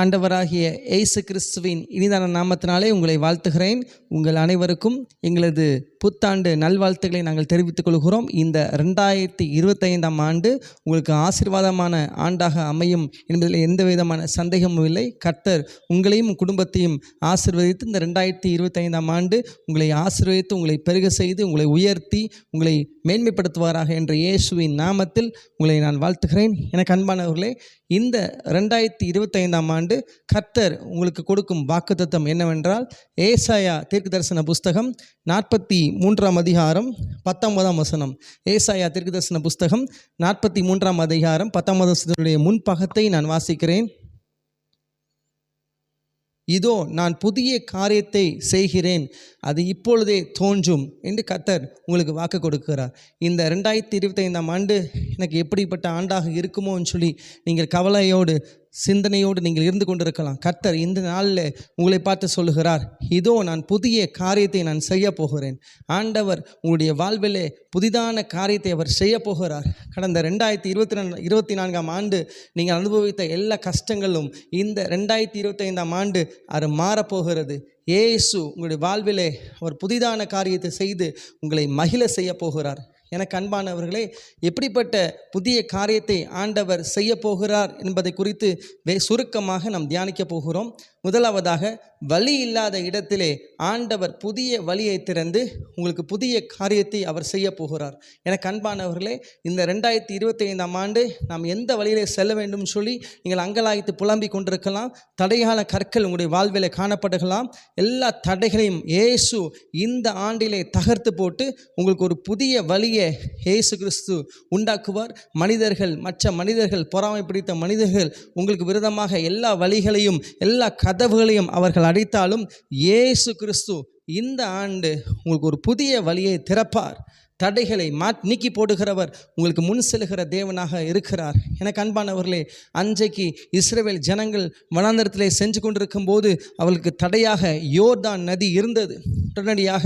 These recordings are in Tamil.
ஆண்டவராகிய ஏசு கிறிஸ்துவின் இனிதான நாமத்தினாலே உங்களை வாழ்த்துகிறேன். உங்கள் அனைவருக்கும் எங்களது புத்தாண்டு நல்வாழ்த்துக்களை நாங்கள் தெரிவித்துக் கொள்கிறோம். இந்த ரெண்டாயிரத்தி இருபத்தைந்தாம் ஆண்டு உங்களுக்கு ஆசீர்வாதமான ஆண்டாக அமையும் என்பதில் எந்த விதமான சந்தேகமும் இல்லை. கர்த்தர் உங்களையும் குடும்பத்தையும் ஆசிர்வதித்து இந்த ரெண்டாயிரத்தி இருபத்தைந்தாம் ஆண்டு உங்களை ஆசீர்வதித்து உங்களை பெருக செய்து உங்களை உயர்த்தி உங்களை மேன்மைப்படுத்துவாராக என்ற இயேசுவின் நாமத்தில் உங்களை நான் வாழ்த்துகிறேன். எனக்கு அன்பானவர்களே இந்த ரெண்டாயிரத்தி இருபத்தைந்தாம் ஆண்டு கர்த்தர் உங்களுக்கு கொடுக்கும் வாக்குத்தத்தம் என்னவென்றால் ஏசாயா தீர்க்கு தரிசன புஸ்தகம் நாற்பத்தி மூன்றாம் அதிகாரம் பத்தொன்பதாம் வசனம். ஏசாயா தீர்க்கு தரிசன புஸ்தகம் நாற்பத்தி மூன்றாம் அதிகாரம் பத்தொன்பதாம் வசனத்துடைய முன்பகத்தை நான் வாசிக்கிறேன். இதோ நான் புதிய காரியத்தை செய்கிறேன். அது இப்பொழுதே தோன்றும் என்று கத்தர் உங்களுக்கு வாக்கு கொடுக்கிறார். இந்த ரெண்டாயிரத்தி இருபத்தைந்தாம் ஆண்டு எனக்கு எப்படிப்பட்ட ஆண்டாக இருக்குமோன்னு சொல்லி நீங்கள் கவலையோடு சிந்தனையோடு நீங்கள் இருந்து கொண்டிருக்கலாம். கர்த்தர் இந்த நாளில் உங்களை பார்த்து சொல்லுகிறார் இதோ நான் புதிய காரியத்தை நான் செய்ய போகிறேன். ஆண்டவர் உங்களுடைய வாழ்விலே புதிதான காரியத்தை அவர் செய்ய போகிறார். கடந்த ரெண்டாயிரத்தி இருபத்தி ரெண்டு இருபத்தி நான்காம் ஆண்டு நீங்கள் அனுபவித்த எல்லா கஷ்டங்களும் இந்த ரெண்டாயிரத்தி இருபத்தைந்தாம் ஆண்டு அது மாறப்போகிறது ஏசு உங்களுடைய வாழ்விலே அவர் புதிதான காரியத்தை செய்து உங்களை மகிழ செய்ய போகிறார். எனக்கு அன்பானவர்களே எப்படிப்பட்ட புதிய காரியத்தை ஆண்டவர் செய்ய போகிறார் என்பதை குறித்து வே சுருக்கமாக நாம் தியானிக்க போகிறோம். முதலாவதாக வழி இல்லாத இடத்திலே ஆண்டவர் புதிய வழியை திறந்து உங்களுக்கு புதிய காரியத்தை அவர் செய்ய போகிறார். எனக்கு அன்பானவர்களே இந்த ரெண்டாயிரத்தி இருபத்தி ஐந்தாம் ஆண்டு நாம் எந்த வழியிலே செல்ல வேண்டும் சொல்லி நீங்கள் அங்கலாய்த்து புலம்பிக் கொண்டிருக்கலாம். தடையான கற்கள் உங்களுடைய வாழ்வில் காணப்படுகலாம் எல்லா தடைகளையும் இயேசு இந்த ஆண்டிலே தகர்த்து போட்டு உங்களுக்கு ஒரு புதிய வழியை இயேசு கிறிஸ்து உண்டாக்குவார். மனிதர்கள் மற்ற மனிதர்கள் பொறாமை பிடித்த மனிதர்கள் உங்களுக்கு விரதமாக எல்லா வழிகளையும் எல்லா கதவுகளையும் அவர்கள் அடைத்தாலும் இயேசு கிறிஸ்து இந்த ஆண்டு உங்களுக்கு ஒரு புதிய வழியை திறப்பார். தடைகளை மாத் நீக்கி போடுகிறவர் உங்களுக்கு முன் செல்கிற தேவனாக இருக்கிறார். எனக்கு அன்பானவர்களே அன்றைக்கு இஸ்ரேவேல் ஜனங்கள் வனாந்தரத்திலே செஞ்சு கொண்டிருக்கும் போது அவளுக்கு தடையாக யோர்தான் நதி இருந்தது. உடனடியாக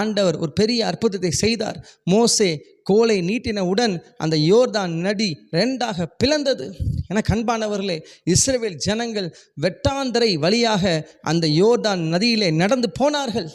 ஆண்டவர் ஒரு பெரிய அற்புதத்தை செய்தார். மோசே கோலை நீட்டினவுடன் அந்த யோர்தான் நதி ரெண்டாக பிளந்தது. என கண்பானவர்களே இஸ்ரேவேல் ஜனங்கள் வெட்டாந்தரை வழியாக அந்த யோர்தான் நதியிலே நடந்து போனார்கள்.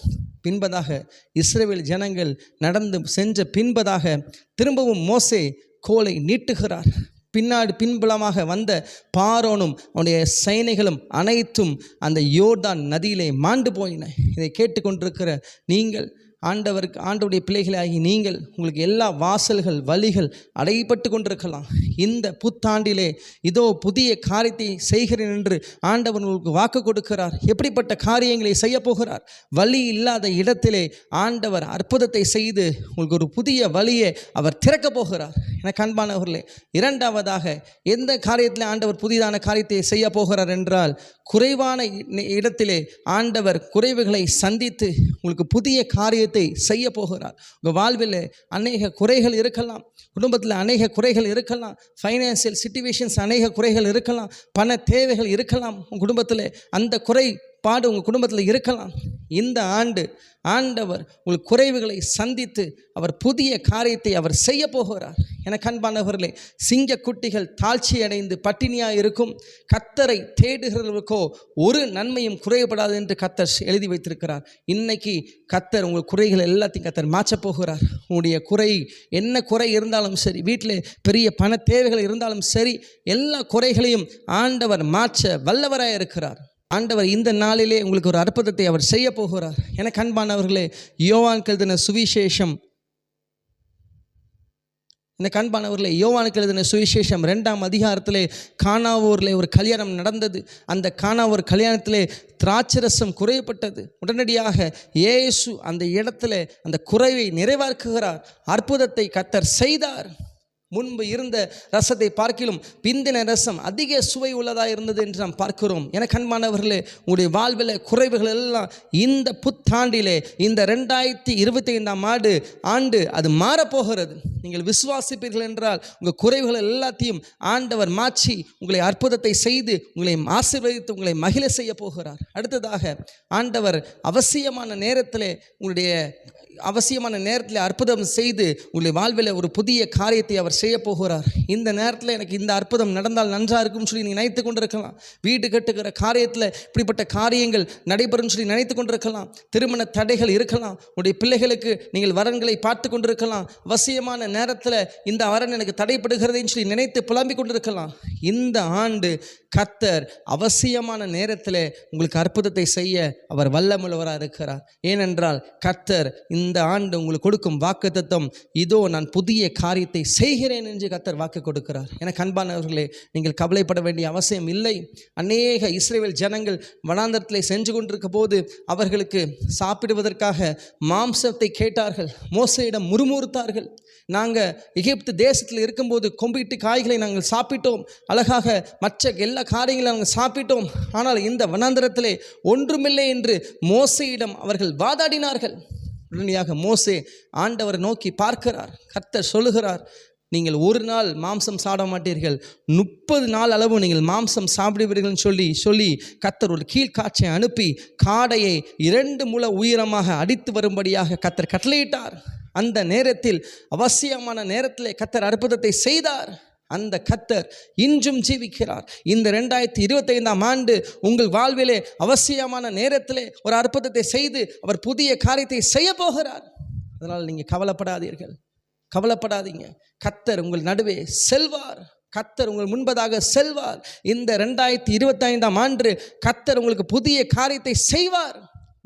பின்பதாக இஸ்ரேவேல் ஜனங்கள் நடந்து சென்ற பின்பதாக திரும்பவும் மோசே கோலை நீட்டுகிறார். பின்னாடி பின்புலமாக வந்த பாரோனும் அவனுடைய சைனைகளும் அனைத்தும் அந்த யோர்தான் நதியிலே மாண்டு போயின. இதை கேட்டுக்கொண்டிருக்கிற நீங்கள் ஆண்டவருக்கு ஆண்டவுடைய பிள்ளைகளாகி நீங்கள் உங்களுக்கு எல்லா வாசல்கள் வழிகள் அடைபட்டு கொண்டிருக்கலாம். இந்த புத்தாண்டிலே இதோ புதிய காரியத்தை செய்கிறேன் என்று ஆண்டவர் உங்களுக்கு வாக்கு கொடுக்கிறார். எப்படிப்பட்ட காரியங்களை செய்ய போகிறார்? வழி இல்லாத இடத்திலே ஆண்டவர் அற்புதத்தை செய்து உங்களுக்கு ஒரு புதிய வழியை அவர் திறக்க போகிறார். எனக்கு அன்பானவர்களே இரண்டாவதாக எந்த காரியத்தில் ஆண்டவர் புதிதான காரியத்தை செய்ய போகிறார் என்றால் குறைவான இ- இடத்திலே ஆண்டவர் குறைவுகளை சந்தித்து உங்களுக்கு புதிய காரியத்தை செய்ய போகிறார். உங்கள் வாழ்வில் அநேக குறைகள் இருக்கலாம். குடும்பத்தில் அநேக குறைகள் இருக்கலாம். ஃபைனான்சியல் சுச்சுவேஷன்ஸ் அநேக குறைகள் இருக்கலாம். பண தேவைகள் இருக்கலாம். உங்கள் குடும்பத்தில் அந்த குறை பாடு உங்கள் குடும்பத்தில் இருக்கலாம். இந்த ஆண்டு ஆண்டவர் உங்கள் குறைவுகளை சந்தித்து அவர் புதிய காரியத்தை அவர் செய்ய போகிறார். என கண்பானவர்களே சிங்க குட்டிகள் தாழ்ச்சி அடைந்து பட்டினியாக இருக்கும். கத்தரை தேடுகிறவர்களுக்கோ ஒரு நன்மையும் குறையப்படாது என்று கத்தர் எழுதி வைத்திருக்கிறார். இன்னைக்கு கத்தர் உங்கள் குறைகள் எல்லாத்தையும் கத்தர் மாற்றப் போகிறார். உங்களுடைய குறை என்ன குறை இருந்தாலும் சரி வீட்டில் பெரிய பண தேவைகள் இருந்தாலும் சரி எல்லா குறைகளையும் ஆண்டவர் மாற்ற வல்லவராக இருக்கிறார் ஆண்டவர் இந்த நாளிலே உங்களுக்கு ஒரு அற்புதத்தை அவர் செய்ய போகிறார். எனக்கு அன்பானவர்களே யோவான் கழுதின சுவிசேஷம். இந்த கண்பானவர்களே யோவானுக்கு எழுதின சுவிசேஷம் ரெண்டாம் அதிகாரத்திலே காணாவூரில் ஒரு கல்யாணம் நடந்தது. அந்த காணாவூர் கல்யாணத்திலே திராட்சரசம் குறையப்பட்டது. உடனடியாக ஏசு அந்த இடத்துல அந்த குறைவை நிறைவாக்குகிறார். அற்புதத்தை கத்தர் செய்தார். முன்பு இருந்த ரசத்தை பார்க்கிலும் பிந்தின ரசம் அதிக சுவை உள்ளதாக இருந்தது என்று நாம் பார்க்கிறோம். என கண்மானவர்களே உங்களுடைய வாழ்வில் குறைவுகள் எல்லாம் இந்த புத்தாண்டிலே இந்த ரெண்டாயிரத்தி இருபத்தி ஐந்தாம் ஆண்டு ஆண்டு அது மாறப்போகிறது. நீங்கள் விசுவாசிப்பீர்கள் என்றால் உங்கள் குறைவுகள் எல்லாத்தையும் ஆண்டவர் மாற்றி உங்களை அற்புதத்தை செய்து உங்களை ஆசீர்வதித்து உங்களை மகிழ செய்ய போகிறார். அடுத்ததாக ஆண்டவர் அவசியமான நேரத்திலே உங்களுடைய அவசியமான நேரத்தில் அற்புதம் செய்து உங்களுடைய வாழ்வில் ஒரு புதிய காரியத்தை அவர் செய்ய போகிறார் இந்த நேரத்தில் எனக்கு இந்த அற்புதம் நடந்தால் நன்றாக இருக்கும்னு சொல்லி நீ நினைத்து கொண்டிருக்கலாம். வீடு கட்டுகிற காரியத்தில் இப்படிப்பட்ட காரியங்கள் நடைபெறும் சொல்லி நினைத்து கொண்டிருக்கலாம். திருமண தடைகள் இருக்கலாம். உடைய பிள்ளைகளுக்கு நீங்கள் வரன்களை பார்த்து கொண்டிருக்கலாம். அவசியமான நேரத்தில் இந்த வரன் எனக்கு தடைப்படுகிறதுன்னு சொல்லி நினைத்து புலம்பிக் கொண்டிருக்கலாம். இந்த ஆண்டு கத்தர் அவசியமான நேரத்தில் உங்களுக்கு அற்புதத்தை செய்ய அவர் வல்லமுள்ளவராக இருக்கிறார். ஏனென்றால் கத்தர் இந்த ஆண்டு உங்களுக்கு கொடுக்கும் வாக்குத்தத்தம் இதோ நான் புதிய காரியத்தை செய்கிறேன் என்று கத்தர் வாக்கு கொடுக்கிறார். என கண்பானவர்களே நீங்கள் கவலைப்பட வேண்டிய அவசியம் இல்லை. அநேக இஸ்ரேல் ஜனங்கள் வனாந்தரத்தில் சென்று கொண்டிருக்க போது அவர்களுக்கு சாப்பிடுவதற்காக மாம்சத்தை கேட்டார்கள். மோசையிடம் முறுமுறுத்தார்கள். நாங்கள் எகிப்து தேசத்தில் இருக்கும்போது கொம்பிட்டு காய்களை நாங்கள் சாப்பிட்டோம். அழகாக மற்ற எல்லா காரியங்களையும் நாங்கள் சாப்பிட்டோம். ஆனால் இந்த வனாந்தரத்திலே ஒன்றுமில்லை என்று மோசையிடம் அவர்கள் வாதாடினார்கள். உடனடியாக மோசே ஆண்டவரை நோக்கி பார்க்கிறார். கர்த்தர் சொல்லுகிறார் நீங்கள் ஒரு நாள் மாம்சம் சாப்பிட மாட்டீர்கள். முப்பது நாள் அளவு நீங்கள் மாம்சம் சாப்பிடுவீர்கள்னு சொல்லி சொல்லி கத்தர் ஒரு கீழ்காட்சியை அனுப்பி காடையை இரண்டு முழ உயரமாக அடித்து வரும்படியாக கத்தர் கட்டளையிட்டார். அந்த நேரத்தில் அவசியமான நேரத்திலே கத்தர் அற்புதத்தை செய்தார். அந்த கத்தர் இன்றும் ஜீவிக்கிறார். இந்த ரெண்டாயிரத்தி இருபத்தைந்தாம் ஆண்டு உங்கள் வாழ்விலே அவசியமான நேரத்திலே ஒரு அற்புதத்தை செய்து அவர் புதிய காரியத்தை செய்ய போகிறார். அதனால் நீங்கள் கவலைப்படாதீர்கள். கவலைப்படாதீங்க. கத்தர் உங்கள் நடுவே செல்வார். கத்தர் உங்கள் முன்பதாக செல்வார். இந்த ரெண்டாயிரத்தி இருபத்தைந்தாம் ஆண்டு கத்தர் உங்களுக்கு புதிய காரியத்தை செய்வார்.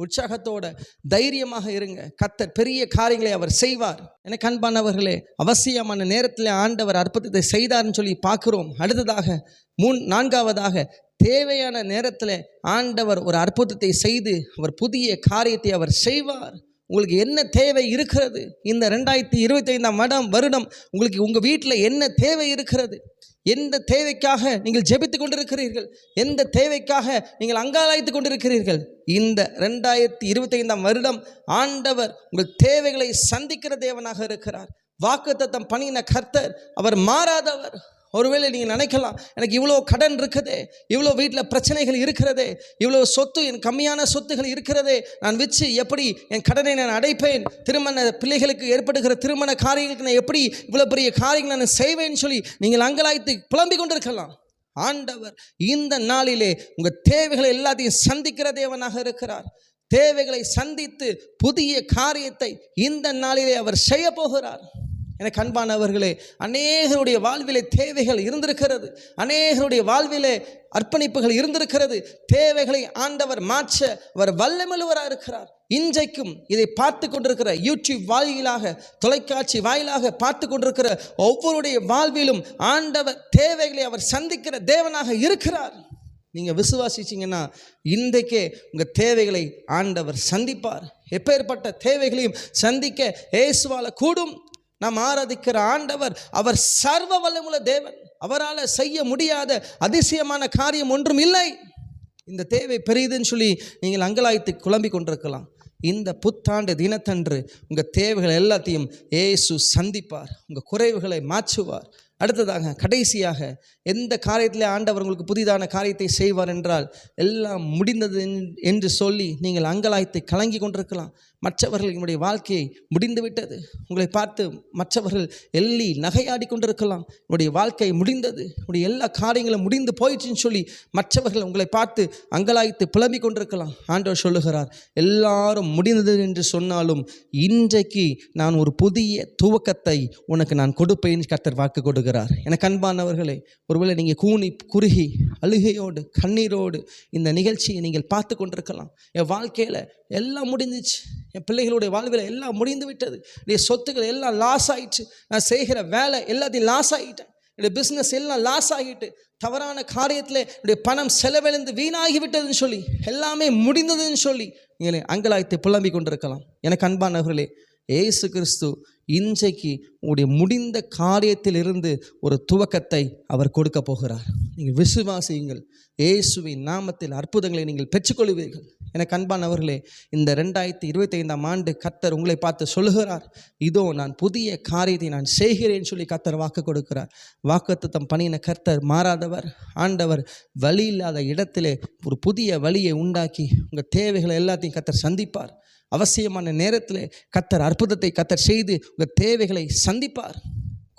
உற்சாகத்தோட தைரியமாக இருங்க. கத்தர் பெரிய காரியங்களை அவர் செய்வார். எனக்கு அன்பானவர்களே அவசியமான நேரத்தில் ஆண்டவர் அற்புதத்தை செய்தார்னு சொல்லி பார்க்குறோம். அடுத்ததாக மூன் நான்காவதாக தேவையான நேரத்தில் ஆண்டவர் ஒரு அற்புதத்தை செய்து அவர் புதிய காரியத்தை அவர் செய்வார். உங்களுக்கு என்ன தேவை இருக்கிறது? இந்த ரெண்டாயிரத்தி இருபத்தைந்தாம் வருடம் வருடம் உங்களுக்கு உங்கள் வீட்டில் என்ன தேவை இருக்கிறது? எந்த தேவைக்காக நீங்கள் ஜெபித்து கொண்டிருக்கிறீர்கள்? எந்த தேவைக்காக நீங்கள் அங்காலாய்த்து கொண்டிருக்கிறீர்கள்? இந்த ரெண்டாயிரத்தி இருபத்தைந்தாம் வருடம் ஆண்டவர் உங்கள் தேவைகளை சந்திக்கிற தேவனாக இருக்கிறார். வாக்குத்தத்தம் பணியின கர்த்தர் அவர் மாறாதவர். ஒருவேளை நீங்கள் நினைக்கலாம் எனக்கு இவ்வளோ கடன் இருக்குது இவ்வளோ வீட்டில் பிரச்சனைகள் இருக்கிறது இவ்வளோ சொத்து என் கம்மியான சொத்துகள் இருக்கிறதே நான் வச்சு எப்படி என் கடனை நான் அடைப்பேன் திருமண பிள்ளைகளுக்கு ஏற்படுகிற திருமண காரியங்களுக்கு நான் எப்படி இவ்வளோ பெரிய காரியங்கள் நான் செய்வேன்னு சொல்லி நீங்கள் அங்கலாய்த்து புலம்பிக் கொண்டிருக்கலாம். ஆண்டவர் இந்த நாளிலே உங்கள் தேவைகளை எல்லாத்தையும் சந்திக்கிற தேவனாக இருக்கிறார். தேவைகளை சந்தித்து புதிய காரியத்தை இந்த நாளிலே அவர் செய்ய போகிறார். எனக்கு அன்பானவர்களே அநேகருடைய வாழ்விலே தேவைகள் இருந்திருக்கிறது. அநேகருடைய வாழ்விலே அர்ப்பணிப்புகள் இருந்திருக்கிறது. தேவைகளை ஆண்டவர் மாற்ற அவர் வல்லமலுவராக இருக்கிறார். இன்றைக்கும் இதை பார்த்து கொண்டிருக்கிற யூடியூப் வாயிலாக தொலைக்காட்சி வாயிலாக பார்த்து கொண்டிருக்கிற ஒவ்வொருடைய வாழ்விலும் ஆண்டவர் தேவைகளை அவர் சந்திக்கிற தேவனாக இருக்கிறார். நீங்கள் விசுவாசிச்சிங்கன்னா இன்றைக்கே உங்கள் தேவைகளை ஆண்டவர் சந்திப்பார். எப்பேற்பட்ட தேவைகளையும் சந்திக்க ஏசுவால கூடும். நாம் ஆராதிக்கிற ஆண்டவர் அவர் சர்வ வல்லமுள்ள தேவன். அவரால் செய்ய முடியாத அதிசயமான காரியம் ஒன்றும் இல்லை. இந்த தேவை பெரியதுன்னு சொல்லி நீங்கள் அங்கலாய்த்து குழம்பி கொண்டிருக்கலாம். இந்த புத்தாண்டு தினத்தன்று உங்கள் தேவைகள் எல்லாத்தையும் ஏசு சந்திப்பார். உங்கள் குறைவுகளை மாற்றுவார். அடுத்ததாக கடைசியாக எந்த காரியத்திலே ஆண்டவர் உங்களுக்கு புதிதான காரியத்தை செய்வார் என்றால் எல்லாம் முடிந்தது என்- என்று சொல்லி நீங்கள் அங்கலாய்த்து கலங்கி கொண்டிருக்கலாம். மற்றவர்கள் என்னுடைய வாழ்க்கையை முடிந்து விட்டது உங்களை பார்த்து மற்றவர்கள் எள்ளி நகையாடி கொண்டிருக்கலாம். என்னுடைய வாழ்க்கை முடிந்தது. என்னுடைய எல்லா காரியங்களும் முடிந்து போயிடுச்சுன்னு சொல்லி மற்றவர்கள் உங்களை பார்த்து அங்கலாய்த்து புலம்பிக் கொண்டிருக்கலாம். ஆண்டவர் சொல்லுகிறார் எல்லாரும் முடிந்தது என்று சொன்னாலும் இன்றைக்கு நான் ஒரு புதிய துவக்கத்தை உனக்கு நான் கொடுப்பேன் கர்த்தர் வாக்கு கொடுக்கிறார். எனக்கு அன்பானவர்களே ஒருவேளை நீங்கள் கூனி குறுகி அழுகையோடு கண்ணீரோடு இந்த நிகழ்ச்சியை நீங்கள் பார்த்து கொண்டிருக்கலாம். என் வாழ்க்கையில் எல்லாம் முடிஞ்சிச்சு. என் பிள்ளைகளுடைய வாழ்வில் எல்லாம் முடிந்து விட்டது. என்னுடைய சொத்துக்கள் எல்லாம் லாஸ் ஆயிடுச்சு. நான் செய்கிற வேலை எல்லாத்தையும் லாஸ் ஆகிட்டேன். என்னுடைய பிஸ்னஸ் எல்லாம் லாஸ் ஆகிட்டு தவறான காரியத்தில் என்னுடைய பணம் செலவிழந்து வீணாகி விட்டதுன்னு சொல்லி எல்லாமே முடிந்ததுன்னு சொல்லி நீங்கள் அங்கலாயத்தை புலம்பிக் கொண்டிருக்கலாம். எனக்கு அன்பானவர்களே ஏசு கிறிஸ்து இன்றைக்கு உங்களுடைய முடிந்த காரியத்திலிருந்து ஒரு துவக்கத்தை அவர் கொடுக்க போகிறார். நீங்கள் விசுவாசியுங்கள். இயேசுவின் நாமத்தில் அற்புதங்களை நீங்கள் பெற்றுக்கொள்வீர்கள். எனக்கு அன்பானவர்களே இந்த ரெண்டாயிரத்தி இருபத்தைந்தாம் ஆண்டு கத்தர் உங்களை பார்த்து சொல்லுகிறார் இதோ நான் புதிய காரியத்தை நான் செய்கிறேன் சொல்லி கத்தர் வாக்கு கொடுக்கிறார். வாக்குத்தத்தம் பண்ணின கர்த்தர் மாறாதவர் ஆண்டவர் வழி இல்லாத இடத்திலே ஒரு புதிய வழியை உண்டாக்கி உங்கள் தேவைகளை எல்லாத்தையும் கத்தர் சந்திப்பார். அவசியமான நேரத்தில் கத்தர் அற்புதத்தை கத்தர் செய்து உங்கள் தேவைகளை சந்திப்பார்.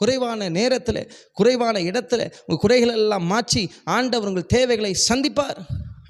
குறைவான நேரத்தில் குறைவான இடத்துல உங்கள் குறைகளெல்லாம் மாற்றி ஆண்டவர் உங்கள் தேவைகளை சந்திப்பார்.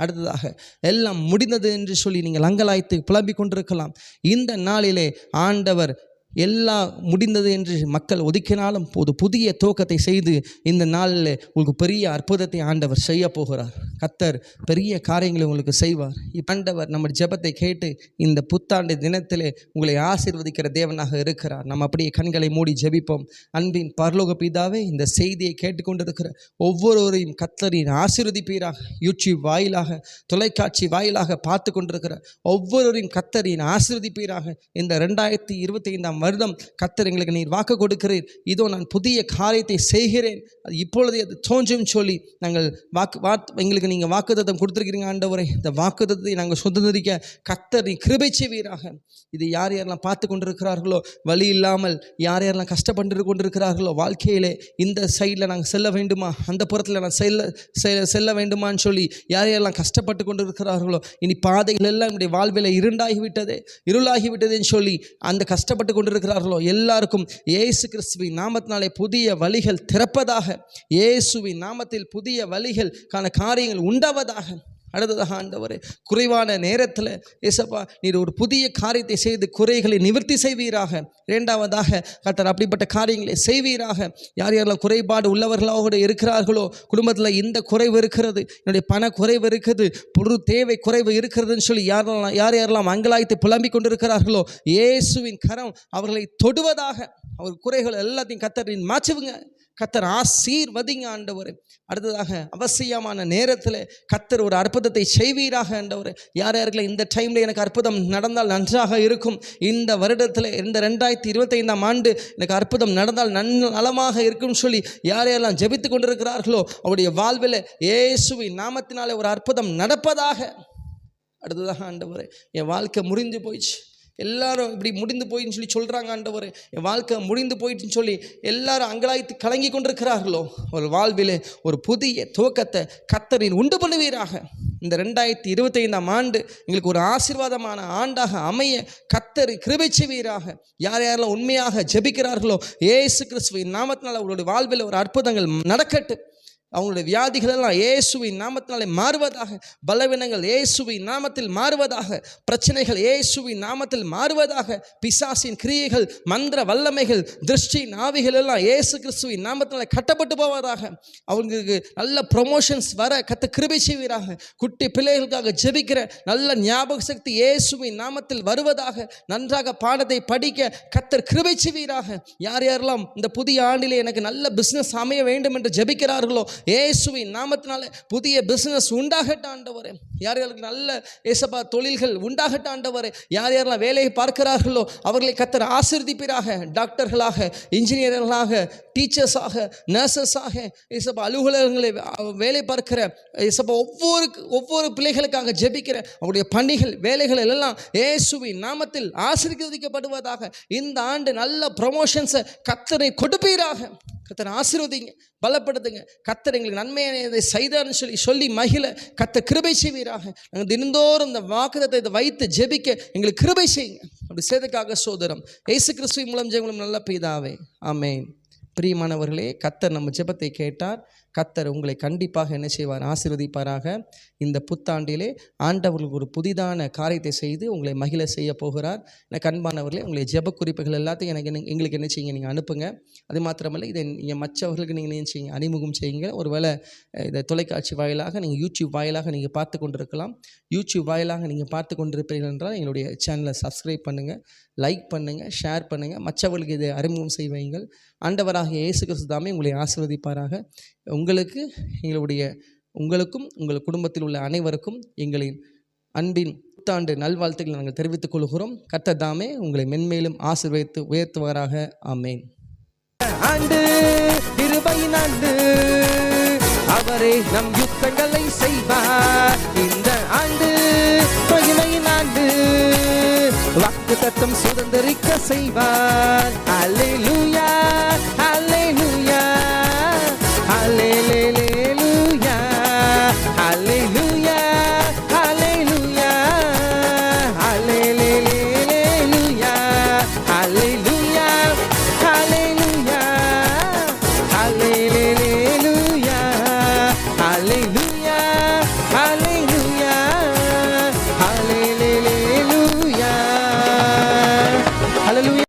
அடுத்ததாக எல்லாம் முடிந்தது என்று சொல்லி நீங்கள் அங்கலாய்த்து புலம்பிக் கொண்டிருக்கலாம். இந்த நாளிலே ஆண்டவர் எல்லாம் முடிந்தது என்று மக்கள் ஒதுக்கினாலும் போது புதிய துவக்கத்தை செய்து இந்த நாளில் உங்களுக்கு பெரிய அற்புதத்தை ஆண்டவர் செய்ய போகிறார். கத்தர் பெரிய காரியங்களை உங்களுக்கு செய்வார். இப்பண்டவர் நம்ம ஜெபத்தை கேட்டு இந்த புத்தாண்டு தினத்திலே உங்களை ஆசிர்வதிக்கிற தேவனாக இருக்கிறார். நம்ம அப்படியே கண்களை மூடி ஜெபிப்போம். அன்பின் பரலோக பிதாவே இந்த செய்தியை கேட்டுக்கொண்டிருக்கிற ஒவ்வொருவரையும் கத்தரின் ஆசிர்வதிப்பீராக. யூடியூப் வாயிலாக தொலைக்காட்சி வாயிலாக பார்த்து கொண்டிருக்கிற ஒவ்வொருவரையும் கத்தரின் ஆசிர்வதிப்பீராக. இந்த ரெண்டாயிரத்தி இருபத்தி ஐந்தாம் வருடம் கத்தர் எங்களுக்கு நீர் வாக்கு கொடுக்கிறீர். இதோ நான் புதிய காரியத்தை செய்கிறேன். அது இப்பொழுதே அது தோன்றும் சொல்லி நாங்கள் வாக்கு வாத் எங்களுக்கு நீங்கள் வாக்குத்தத்தம் கொடுத்துருக்கிறீங்க ஆண்டவரை. இந்த வாக்குத்தத்தை நாங்கள் சுதந்திரிக்க கத்தர் நீ கிருபை செய்வீராக. இது யார் யாரெல்லாம் பார்த்து கொண்டிருக்கிறார்களோ வழி இல்லாமல் யார் யாரெல்லாம் கஷ்டப்பட்டு கொண்டிருக்கிறார்களோ வாழ்க்கையிலே இந்த சைடில் நாங்கள் செல்ல வேண்டுமா? அந்த புறத்தில் நான் செல்ல செல்ல- செல்ல வேண்டுமான்னு சொல்லி யார் யாரெல்லாம் கஷ்டப்பட்டு கொண்டு இருக்கிறார்களோ இனி பாதைகள் எல்லாம் என்னுடைய வாழ்வில் இருண்டாகிவிட்டதே இருளாகிவிட்டதுன்னு சொல்லி அந்த கஷ்டப்பட்டு கொண்டு கொண்டிருக்கிறார்களோ எல்லாருக்கும் இயேசு கிறிஸ்துவின் நாமத்தினாலே புதிய வழிகள் திறப்பதாக இயேசுவின் நாமத்தில் புதிய வழிகள் காரியங்கள் உண்டாவதாக. அடுத்ததாக ஆண்டவரே குறைவான நேரத்தில் ஏசப்பா நீர் ஒரு புதிய காரியத்தை செய்து குறைகளை நிவர்த்தி செய்வீராக. இரண்டாவதாக கர்த்தர் அப்படிப்பட்ட காரியங்களை செய்வீராக. யார் யாரெல்லாம் குறைபாடு உள்ளவர்களாக இருக்கிறார்களோ குடும்பத்தில் இந்த குறைவு இருக்கிறது என்னுடைய பண குறைவு இருக்குது பொருள் தேவை குறைவு இருக்கிறதுன்னு சொல்லி யாரெல்லாம் யார் யாரெல்லாம் அங்கலாயத்தை புலம்பிக் கொண்டிருக்கிறார்களோ இயேசுவின் கரம் அவர்களை தொடுவதாக அவர் குறைகள் எல்லாத்தையும் கத்தரின் மாச்சுவுங்க கத்தர் ஆசீர்வதிங்க ஆண்டவர் அடுத்ததாக அவசியமான நேரத்தில் கத்தர் ஒரு அற்புதத்தை செய்வீராக ஆண்டவர் யார் யாருக்குள்ள இந்த டைமில் எனக்கு அற்புதம் நடந்தால் நன்றாக இருக்கும். இந்த வருடத்தில் இந்த ரெண்டாயிரத்தி இருபத்தைந்தாம் ஆண்டு எனக்கு அற்புதம் நடந்தால் நன் நலமாக இருக்கும்னு சொல்லி யார் யாரெல்லாம் ஜெபித்து கொண்டிருக்கிறார்களோ அவருடைய வாழ்வில் இயேசுவின் நாமத்தினாலே ஒரு அற்புதம் நடப்பதாக. அடுத்ததாக ஆண்டவர் என் வாழ்க்கை முறிந்து போயிடுச்சு எல்லாரும் இப்படி முடிந்து போயின்னு சொல்லி சொல்கிறாங்க ஆண்டவர். என் வாழ்க்கை முடிந்து போயிட்டுன்னு சொல்லி எல்லாரும் அங்கலாய்த்து கலங்கி கொண்டிருக்கிறார்களோ? ஒரு வாழ்விலே ஒரு புதிய துவக்கத்தை கத்தரின் உண்டு பண்ணுவீராக. இந்த ரெண்டாயிரத்தி இருபத்தைந்தாம் ஆண்டு எங்களுக்கு ஒரு ஆசீர்வாதமான ஆண்டாக அமைய கத்தர் கிருபை செய்வீராக. யார் யாரெல்லாம் உண்மையாக ஜெபிக்கிறார்களோ ஏசு கிறிஸ்துவின் நாமத்தினால் அவர்களுடைய வாழ்வில் ஒரு அற்புதங்கள் நடக்கட்டும். அவங்களுடைய வியாதிகளெல்லாம் இயேசுவின் நாமத்தினாலே மாறுவதாக பலவீனங்கள் இயேசுவின் நாமத்தில் மாறுவதாக பிரச்சனைகள் இயேசுவின் நாமத்தில் மாறுவதாக பிசாசின் கிரியைகள் மந்திர வல்லமைகள் திருஷ்டியின் ஆவிகள் எல்லாம் இயேசு கிறிஸ்துவின் நாமத்தினாலே கட்டப்பட்டு போவதாக அவங்களுக்கு நல்ல ப்ரொமோஷன்ஸ் வர கத்த கிருபை செய்வீராக குட்டி பிள்ளைகளுக்காக ஜெபிக்கிற நல்ல ஞாபக சக்தி இயேசுவின் நாமத்தில் வருவதாக நன்றாக பாடத்தை படிக்க கத்தர் கிருபை செய்வீராக. யார் யாரெல்லாம் இந்த புதிய ஆண்டிலே எனக்கு நல்ல பிஸ்னஸ் அமைய வேண்டும் என்று ஜெபிக்கிறார்களோ இயேசுவின் நாமத்தினால புதிய பிஸ்னஸ் உண்டாகட்ட ஆண்டவரே. யார் யாருக்கு நல்ல ஏசப்பா தொழில்கள் உண்டாகட்ட ஆண்டவரே. யார் யாரெல்லாம் வேலையை பார்க்கிறார்களோ அவர்களை கத்தர் ஆசிர்திப்பீராக டாக்டர்களாக இன்ஜினியர்களாக டீச்சர்ஸாக நர்சஸாக ஏசப்பா அலுவலகங்களை வேலை பார்க்கிற ஏசப்பா ஒவ்வொரு ஒவ்வொரு பிள்ளைகளுக்காக ஜெபிக்கிற அவருடைய பணிகள் வேலைகள் எல்லாம் ஏசுவின் நாமத்தில் ஆசீர்வதிக்கப்படுவதாக இந்த ஆண்டு நல்ல ப்ரமோஷன்ஸை கத்தனை கொடுப்பீராக. கத்தனை ஆசீர்வதிங்க பலப்படுத்துங்க. கத்தர் எங்களுக்கு நன்மையானதை செய்தார்னு சொல்லி சொல்லி மகிழ கத்த கிருபை செய்வீராக. நாங்கள் தினந்தோறும் இந்த வாக்குதத்தை இதை வைத்து ஜெபிக்க எங்களுக்கு கிருபை செய்யுங்க. அப்படி செய்ததுக்காக சோதரம் ஏசு கிறிஸ்துவின் மூலம் ஜெயங்களும் நல்ல பெய்தாவே ஆமேன். பிரியமானவர்களே கத்தர் நம்ம ஜெபத்தை கேட்டார். கத்தர் உங்களை கண்டிப்பாக என்ன செய்வார்? ஆசீர்வதிப்பாராக. இந்த புத்தாண்டிலே ஆண்டவர்களுக்கு ஒரு புதிதான காரியத்தை செய்து உங்களை மகிழ செய்ய போகிறார். எனக்கு அன்பானவர்களே உங்களை ஜெப குறிப்புகள் எல்லாத்தையும் எனக்கு என்ன- எங்களுக்கு என்ன செய்யுங்க நீங்கள் அனுப்புங்க. அது மாத்திரமல்ல இதை நீங்கள் மற்றவர்களுக்கு நீங்கள் என்ன செய்யுங்க அறிமுகம் செய்யுங்க. ஒருவேளை இந்த தொலைக்காட்சி வாயிலாக நீங்கள் யூடியூப் வாயிலாக நீங்கள் பார்த்து கொண்டிருக்கலாம். யூடியூப் வாயிலாக நீங்கள் பார்த்து கொண்டிருப்பீர்கள் என்றால் எங்களுடைய சேனலை சப்ஸ்கிரைப் பண்ணுங்கள் லைக் பண்ணுங்கள் ஷேர் பண்ணுங்கள் மற்றவர்களுக்கு இதை அறிமுகம் செய்வீங்கள் ஆண்டவராக இயேசு கிறிஸ்து தாமே உங்களை ஆசிர்வதிப்பாராக. உங்களுக்கு எங்களுடைய உங்களுக்கும் உங்கள் குடும்பத்தில் உள்ள அனைவருக்கும் எங்களின் அன்பின் புத்தாண்டு நல்வாழ்த்துக்களை நாங்கள் தெரிவித்துக் கொள்கிறோம். கர்த்தர் தாமே உங்களை மென்மேலும் ஆசீர்வதித்து உயர்த்துவாராக. ஆமேன். ஆண்டு இருபையின் ஆண்டு அவரே நம் யுத்தங்களை செய்வார். இந்த ஆண்டு மகிமையின் ஆண்டு வாக்கு தத்தம் சுதந்திரிக்க செய்வார். அல்லேலூயா.